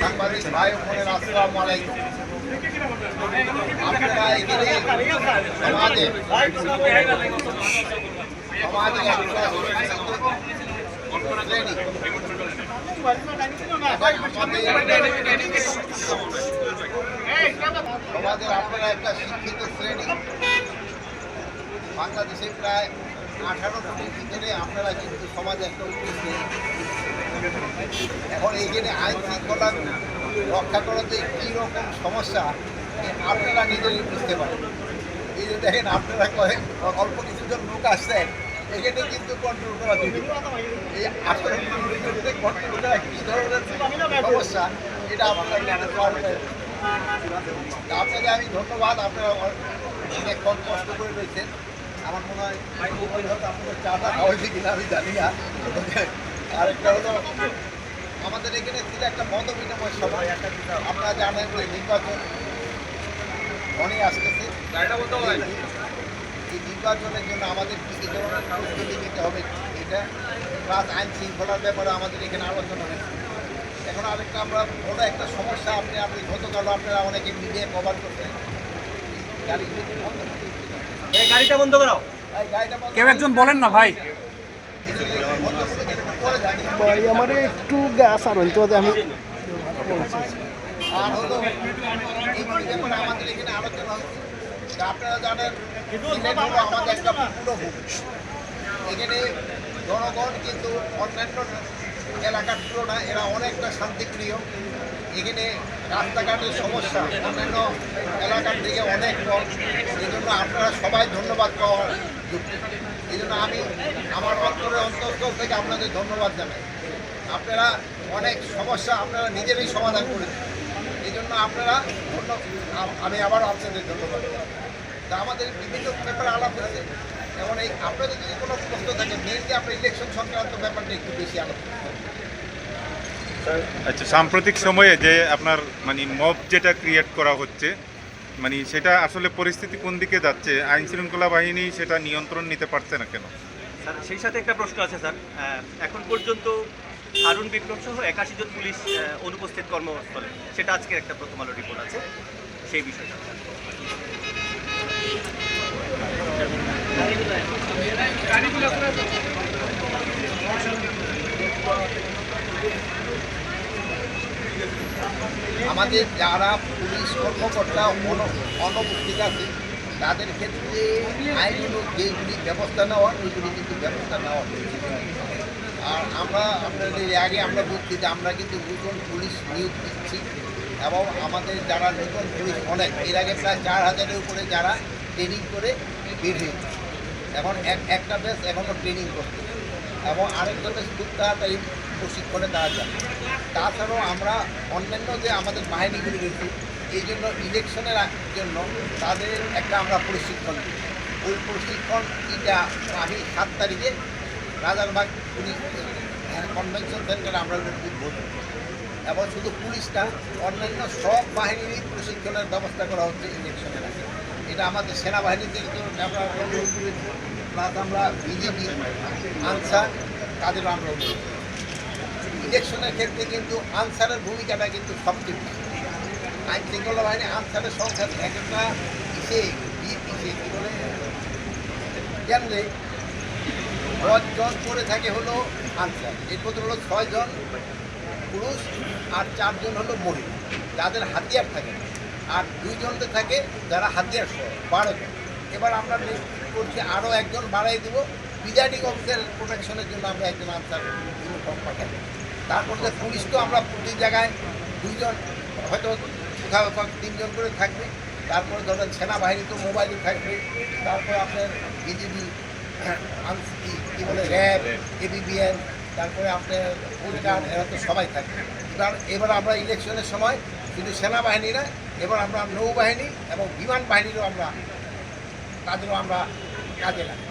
সাংবাদিক ভাই ও বোনেরা, আসসালামু আলাইকুম। আপনারা এখানে সমাজে সমাজে একটা শ্রেণী সমাজের আপনারা একটা শিক্ষিত শ্রেণী বাংলাদেশে প্রায় আঠারো কোটির আপনারা কিন্তু সমাজে একটা এখন এইখানে আইন শৃঙ্খলা রক্ষা করাতে কী রকম সমস্যা আপনারা নিজেরাই বুঝতে পারেন। এই যে দেখেন, আপনারা কয়েক অল্প কিছুজন লোক আসছেন, এখানে কিন্তু কন্ট্রোল করা যাবে এই আঠারো কন্ট্রোল ধরনের সমস্যা, এটা আপনারা জানাতে আপনাকে আমি ধন্যবাদ, আপনারা অনেকক্ষণ কষ্ট করে রয়েছেন। আমার মনে হয় আপনাদের চাটা খাওয়াইছে কিনা আমি জানি না। আরেকটা হলো আমাদের এখানে ছিল একটা মত বিনিময় সভা। আপনারা জানেন যে নির্বাচন অনেক আসতেছে। এই নির্বাচনের জন্য আমাদের কী কী ধরনের প্রস্তুতি নিতে হবে। এটা প্লাস আইন শৃঙ্খলার ব্যাপারে আমাদের এখানে আলোচনা হয়েছে। এখন আরেকটা আমরা বড় একটা সমস্যা আপনি আপনি গতকাল আপনারা অনেকে মিডিয়া কভার করছেন। এই গাড়িটা বন্ধ করাও এই গাড়িটা বন্ধ কেউ একজন বলেন না ভাই। ভাই আমার একটু গ্যাস আর হইতে আমি আপনারা জানেন আমাদের একটা এখানে জনগণ কিন্তু অন্যান্য এলাকার তুলনায় এরা অনেকটা শান্তিপ্রিয়। এখানে রাস্তাঘাটের সমস্যা, অন্যান্য এলাকার থেকে অনেক কম এই জন্য আপনারা সবাই ধন্যবাদ পাওয়ার এই জন্য আমি আমার অন্তরের অন্তঃস্থল থেকে আপনাদের ধন্যবাদ জানাই। আপনারা অনেক সমস্যা আপনারা নিজেরাই সমাধান করেছেন এই জন্য আপনারা ধন্য, আমি আবারও আপনাদের ধন্যবাদ। তা আমাদের বিভিন্ন ব্যাপারে আলাপ হয়েছে। যেমন এই, আপনাদের যদি কোনো প্রশ্ন থাকে মেনলি আপনার ইলেকশন সংক্রান্ত ব্যাপারটা একটু বেশি আলাপ আচ্ছা সাম্প্রতিক সময়ে যে আপনার মানে মব যেটা ক্রিয়েট করা হচ্ছে মানে সেটা আসলে পরিস্থিতি কোন দিকে যাচ্ছে? আইন শৃঙ্খলা বাহিনী সেটা নিয়ন্ত্রণ নিতে পারছে না কেন? স্যার, সেই সাথে একটা প্রশ্ন আছে, স্যার। এখন পর্যন্ত হারুন বিক্রম সহ একাশি জন পুলিশ অনুপস্থিত কর্মস্থলে। সেটা আজকের একটা প্রথম আলো রিপোর্ট আছে। সেই বিষয়টা। আমাদের যারা পুলিশ কর্মকর্তা, অন- অনুপস্থিত আছে তাদের ক্ষেত্রে আইনমূলক যেগুলি ব্যবস্থা নেওয়ার ওইগুলি কিন্তু ব্যবস্থা নেওয়া আর আমরা আপনাদের আগে আমরা বলছি যে আমরা কিন্তু নতুন পুলিশ নিয়োগ দিচ্ছি এবং আমাদের যারা নতুন পুলিশ অনেক, এর আগে প্রায় চার হাজারের উপরে যারা ট্রেনিং করে বের হয়েছে। এখন এক, একটা বেশ এখনও ট্রেনিং করছে। এবং আরেকটা বেশ খুব তাড়াতাড়ি প্রশিক্ষণে তারা যায় তাছাড়াও আমরা অন্যান্য যে আমাদের বাহিনীগুলি রয়েছে, এই জন্য ইলেকশনের জন্য তাদের একটা আমরা প্রশিক্ষণ দিই। ওই প্রশিক্ষণ এটা আমি সাত তারিখে রাজারবাগ পুলিশ কনভেনশন সেন্টারে আমরা উদ্বোধন এবং শুধু পুলিশটা অন্যান্য সব বাহিনীরই প্রশিক্ষণের ব্যবস্থা করা হচ্ছে ইলেকশনের আগে। এটা আমাদের সেনাবাহিনীদের তো আমরা প্লাস আমরা বিজেপি, আনসার তাদেরও আমরা। ইলেকশনের ক্ষেত্রে কিন্তু আনসারের ভূমিকাটা কিন্তু সবচেয়ে আইন শৃঙ্খলা বাহিনী আনসারের সংখ্যা এক একটা ইসে ইসে কী বলে দশজন করে থাকে হলো আনসার। এর মধ্যে হলো ছয়জন পুরুষ আর চারজন হলো মহিলা। যাদের হাতিয়ার থাকে। আর দুইজনতে থাকে যারা হাতিয়ার সহ বারো জন এবার আমরা করছি আরও একজন বাড়াই দেবো। প্রিজাইডিং অফিসার প্রোটেকশনের জন্য আমরা একজন আনসার ইউনিফর্ম পাঠাবো। তারপর পুলিশ তো আমরা প্রতি জায়গায় দুইজন, হয়তো কোথাও তিনজন করে থাকবে। তারপরে ধরেন সেনাবাহিনী তো মোবাইলে থাকবে। তারপর আপনার বিজেপি কি বলে, র্যাব এবিবিএন তারপরে আপনার কোস্টগার্ড এরা তো সবাই থাকবে এবার এবার আমরা ইলেকশনের সময় শুধু সেনাবাহিনী না, এবার আমরা নৌবাহিনী এবং বিমান বাহিনীরও আমরা তাদেরও আমরা কাজে লাগাই।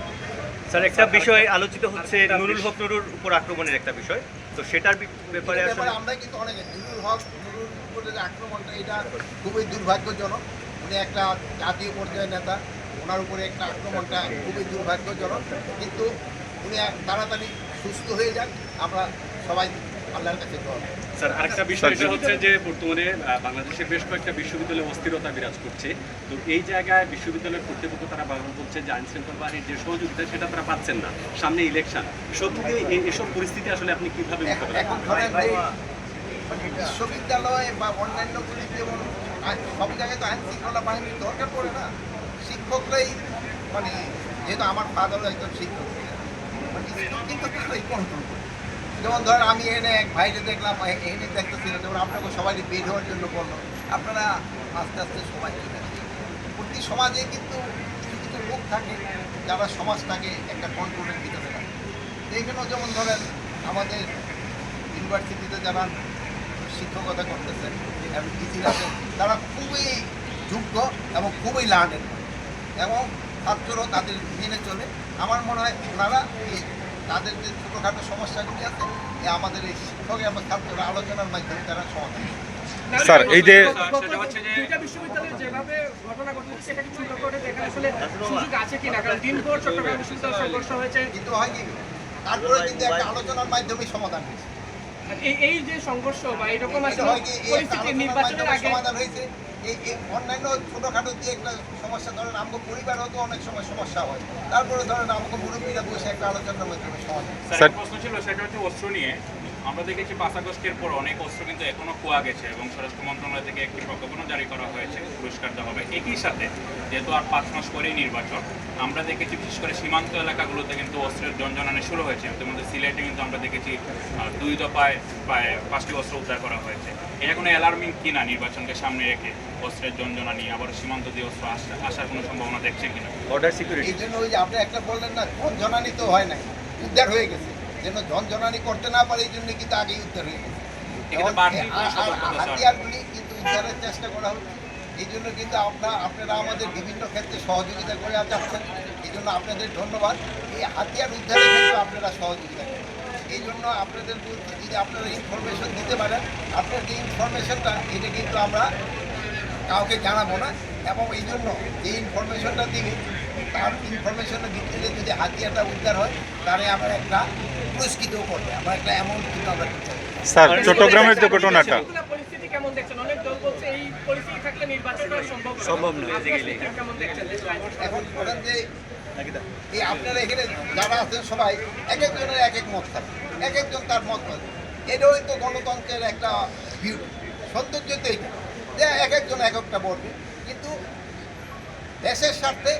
স্যার একটা বিষয় আলোচিত হচ্ছে নুরুল হক নুরুর উপর আক্রমণের একটা বিষয়। তো সেটার ব্যাপারে আসলে আমরা কিন্তু অনেক নুরুল হক নুরুল উপরে যে আক্রমণটা এটা খুবই দুর্ভাগ্যজনক। উনি একটা জাতীয় পর্যায়ের নেতা ওনার উপরে একটা আক্রমণটা খুবই দুর্ভাগ্যজনক। কিন্তু উনি তাড়াতাড়ি সুস্থ হয়ে যান। আমরা সবাই আল্লাহর কাছে স্যার আরেকটা বিষয় বিষয়টা হচ্ছে যে বর্তমানে আহ, বাংলাদেশের বেশ কয়েকটা বিশ্ববিদ্যালয়ে অস্থিরতা বিরাজ করছে। তো এই জায়গায় বিশ্ববিদ্যালয়ের কর্তৃপক্ষ তারা বারবার বলছে যে আইন শৃঙ্খলা বাহিনীর যে সহযোগিতা সেটা তারা পাচ্ছেন না। সামনে ইলেকশন সব মিলিয়ে এই- এসব পরিস্থিতি আসলে আপনি কীভাবে এখন মানে বিশ্ববিদ্যালয় বা অন্যান্য গুলি যেমন সব জায়গায় তো আইন শৃঙ্খলা বাহিনীর দরকার পড়ে না। শিক্ষকরাই মানে যেহেতু আমার ফাদারও একজন শিক্ষক মানে শিক্ষক কিন্তু তারাই কন্ট্রোল করে। যেমন ধর আমি এনে এক ভাইরে দেখলাম, এ- এনে দেখতেছি যেমন আপনাকে সবাই বের হওয়ার জন্য বলল, আপনারা আস্তে আস্তে সবাই চলে। প্রতি সমাজে কিন্তু কিছু কিছু লোক থাকে যারা সমাজটাকে একটা কন্ট্রোলের ভিতরে রাখে। তো এখানেও যেমন ধরেন আমাদের ইউনিভার্সিটিতে যারা শিক্ষকতা করতেছেন, এবং টিচিং আছেন তারা খুবই যোগ্য এবং খুবই লার্নেড এবং ছাত্ররাও তাদের মেনে চলে। আমার মনে হয় ওনারা এই তাদের যে ছোটোখাটো সমস্যাগুলি আছে? আমাদের এই শিক্ষক এবং ছাত্ররা আলোচনার মাধ্যমে তারা সমাধান করে। স্যার এই যে কিন্তু হয় কি? তারপরে কিন্তু একটা আলোচনার মাধ্যমে সমাধান হয়েছে। এই এই যে সংঘর্ষ বা এরকম পরিস্থিতি নির্বাচনের আগে এই এই অন্যান্য ছোটখাটো দিয়ে একটা সমস্যা ধরেন আমাকে পরিবারেও তো অনেক সময় সমস্যা হয়। তারপরে ধরেন আমাকে মুরব্বীরা বসে একটা আলোচনার মাধ্যমে সমাধান। স্যার- স্যার প্রশ্ন ছিল সেটা হচ্ছে অস্ত্র নিয়ে। আমরা দেখেছি পাঁচ আগস্টের পর অনেক অস্ত্র কিন্তু এখনও খোয়া গেছে এবং স্বরাষ্ট্র মন্ত্রণালয় থেকে একটি প্রজ্ঞাপনও জারি করা হয়েছে পুরস্কার দেওয়া হবে। একই সাথে যেহেতু আর পাঁচ মাস পরেই নির্বাচন আমরা দেখেছি বিশেষ করে সীমান্ত এলাকাগুলোতে কিন্তু অস্ত্রের জঞ্জনানি শুরু হয়েছে। ইতিমধ্যে সিলেটে কিন্তু আমরা দেখেছি দুই দফায় প্রায় পাঁচটি অস্ত্র উদ্ধার করা হয়েছে। এটা কোনো অ্যালার্মিং কিনা নির্বাচনকে সামনে রেখে অস্ত্রের জঞ্জনানি আবার সীমান্ত দিয়ে অস্ত্র আসা- আসার কোনো সম্ভাবনা দেখছেন কিনা? বর্ডার সিকিউরিটি এই জন্য ওই যে আপনি একটা বললেন না ঝনঝনানি তো হয় নাই উদ্ধার হয়ে গেছে। যেন ঝনঝনানি করতে না পারে এই জন্য কিন্তু আগেই উদ্ধার হয়ে গেছে। কিন্তু উদ্ধারের চেষ্টা করা হচ্ছে। এই জন্য কিন্তু আপনার আপনারা আমাদের বিভিন্ন ক্ষেত্রে সহযোগিতা করে যাচ্ছেন এই জন্য আপনাদের ধন্যবাদ। এই হাতিয়ার উদ্ধারের ক্ষেত্রে আপনারা সহযোগিতা করেন। এই জন্য আপনাদের যদি আপনারা ইনফরমেশন দিতে পারেন। আপনার যে ইনফরমেশনটা এটা কিন্তু আমরা কাউকে জানাব না। এবং এই জন্য যে ইনফরমেশনটা দিবে, তার ইনফরমেশনের ভিত্তিতে যদি হাতিয়ারটা উদ্ধার হয়, তাহলে আমরা একটা পুরস্কৃতও করবে। আমরা একটা অ্যামাউন্ট কিন্তু আমরা স্যার, চট্টগ্রামের যে ঘটনাটা এগুলা পরিস্থিতি কেমন দেখছেন? অনেক দল বলছে এই পরিস্থিতি থাকলে নির্বাচন করা সম্ভব সম্ভব নয়, কেমন দেখছেন? এখন ধরেন যে এই আপনারা এখানে যারা আছেন সবাই এক একজনের এক এক মত থাকে। এক একজন তার মত থাকে। এটাই তো গণতন্ত্রের একটা বিউটি সৌন্দর্য তো যে এক একজন এক একটা বলবে কিন্তু দেশের স্বার্থে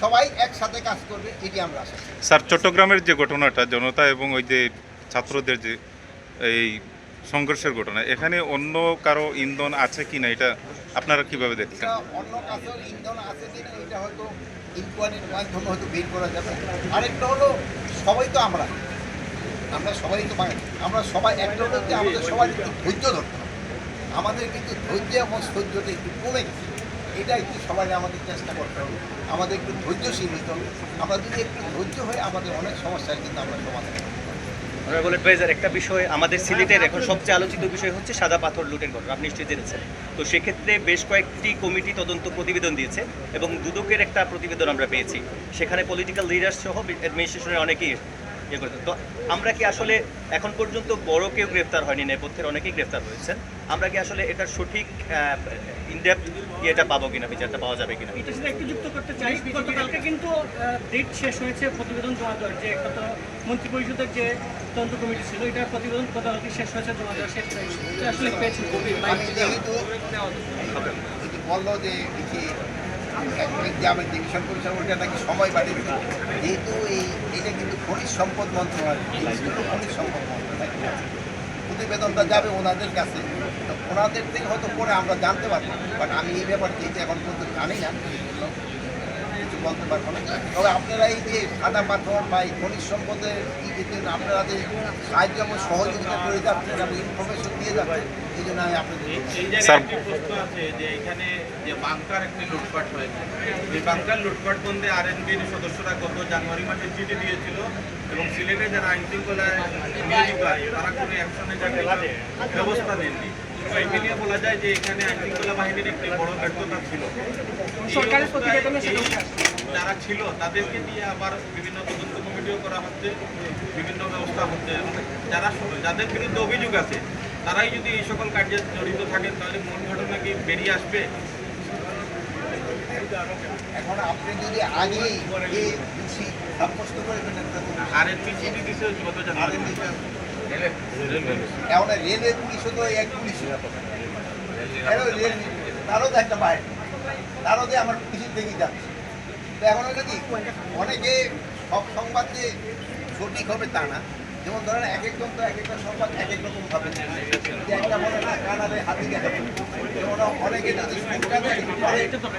সবাই একসাথে কাজ করবে এটি আমরা আশা স্যার চট্টগ্রামের যে ঘটনাটা জনতা এবং ওই যে ছাত্রদের যে এই সংঘর্ষের ঘটনা। এখানে অন্য কারও ইন্ধন আছে কি না? এটা আপনারা কীভাবে দেখছেন? অন্য কাছের ইন্ধন আছে কিনা এটা হয়তো ইনকোয়ারির মাধ্যমে হয়তো বের করা যাবে। আরেকটা হলো, সবাই তো আমরা। আমরা সবাই তো আমরা সবাই, একটা হলো যে আমাদের সবাই একটু ধৈর্য ধরতে আমাদের কিন্তু ধৈর্য এবং সহ্যটা একটু কমে গেছে। এটা একটু সবাই আমাদের চেষ্টা করতে হবে। আমাদের একটু ধৈর্যশীল হতে হবে। আমরা যদি একটু ধৈর্য হয়ে আমাদের অনেক সমস্যার কিন্তু আমরা সমাধান। একটা বিষয় আমাদের সিলেটের এখন সবচেয়ে আলোচিত বিষয় হচ্ছে সাদা পাথর লুটের ঘটনা। আপনি নিশ্চয়ই জেনেছেন। তো সেক্ষেত্রে বেশ কয়েকটি কমিটি তদন্ত প্রতিবেদন দিয়েছে এবং দুদকের একটা প্রতিবেদন আমরা পেয়েছি। সেখানে পলিটিক্যাল লিডার সহ অ্যাডমিনিস্ট্রেশনের অনেকেই ইয়ে করেছে তো আমরা কি আসলে এখন পর্যন্ত বড় কেউ গ্রেফতার হয়নি? নেপথ্যের অনেকেই গ্রেফতার হয়েছেন। আমরা কি আসলে এটার সঠিক ইনডেপথ ইয়েটা পাবো কিনা বিচারটা পাওয়া যাবে কিনা? সাথে একটু যুক্ত করতে চাই গতকালকে কিন্তু ডেট শেষ হয়েছে প্রতিবেদন জমা দেওয়ার যে গত মন্ত্রী পরিষদের যে তদন্ত কমিটি ছিল এটার প্রতিবেদন গতকালকে শেষ হয়েছে জমা দেওয়া শেষ হয়েছে। আসলে বলল যে দেখি এক্সামের ডিভিশন কমিশন ওইটা নাকি সময় বাড়িয়ে দিল যেহেতু এই, এটা কিন্তু খনিজ সম্পদ মন্ত্রণালয় খনিজ সম্পদ মন্ত্রণালয় প্রতিবেদনটা যাবে ওনাদের কাছে। ওনাদের থেকে হয়তো পরে আমরা জানতে পারব। বাট আমি এই ব্যাপারে যেহেতু এখন পর্যন্ত জানি না, কিছু বলতে পারব না। তবে আপনারা এই যে সাদা পাথর বা এই খনিজ সম্পদের আপনারা যে সাহায্য সহযোগিতা করে যাচ্ছেন, এবং ইনফরমেশন দিয়ে যাচ্ছেন এই জন্য আমি আপনাদের স্যার- প্রশ্ন আছে যে এখানে যে বাংকার একটি লুটপাট হয়েছে। এই বাংকার লুটপাট বন্ধে আরএনবির সদস্যরা গত জানুয়ারি মাসে চিঠি দিয়েছিল এবং সিলেটে যারা আইন শৃঙ্খলায় নিয়োজিত আছে তারা কোনো অ্যাকশনে যাতে ব্যবস্থা নেননি। তো বলা যায় যে এখানে আইন শৃঙ্খলা বাহিনীর একটি বড় ব্যর্থতা ছিল। সরকারের প্রতিবেদনে। যারা ছিল তাদেরকে দিয়ে আবার বিভিন্ন তদন্ত কমিটিও করা হচ্ছে বিভিন্ন ব্যবস্থা হচ্ছে। যারা যাদের বিরুদ্ধে অভিযোগ আছে তারাই যদি এই সকল কার্যে জড়িত থাকেন তাহলে মূল ঘটনা কি বেরিয়ে আসবে? এখন আপনি যদি আগেই সাব্যস্ত করে ফেলেন তাহলে আর এর পিছিয়ে দিচ্ছে গত জানুয়ারি এখন রেলের পুলিশও তো এক পুলিশ? তারও তো একটা বাইরে। তারও যে আমার পুলিশের যাচ্ছে। তো এখন হলো কি অনেকে সব সংবাদ যে সঠিক হবে তা না। যেমন ধরেন এক একজন তো এক একটা সংবাদ এক এক রকম ভাবে। একটা বলে না কানারে হাতি যেমন অনেকে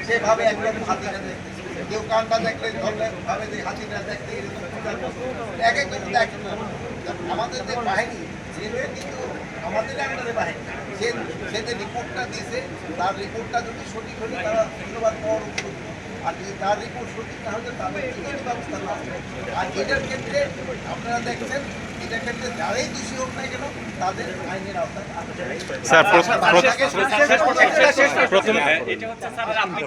সেভাবে একরকম হাতি কেউ কানটা দেখলে ধরলে ভাবে যে হাতি না দেখতে এক একজন এক আমাদের যে বাহিনী রেলওয়ে কিন্তু আমাদের আন্ডারে বাহিনী। সে যে রিপোর্টটা দিয়েছে, তার রিপোর্টটা যদি সঠিক হলে তারা ধন্যবাদ পাওয়ার। আর যদি তার রিপোর্ট সঠিক না হলে তাদের ব্যবস্থা না আর এটার ক্ষেত্রে আপনারা দেখছেন এটার ক্ষেত্রে যারাই দোষী হোক না কেন তাদের আইনের আওতায় স্যার প্র- আচ্ছা, প্র- বাসাকে শেষ করতে- এটা হচ্ছে স্যার আপনি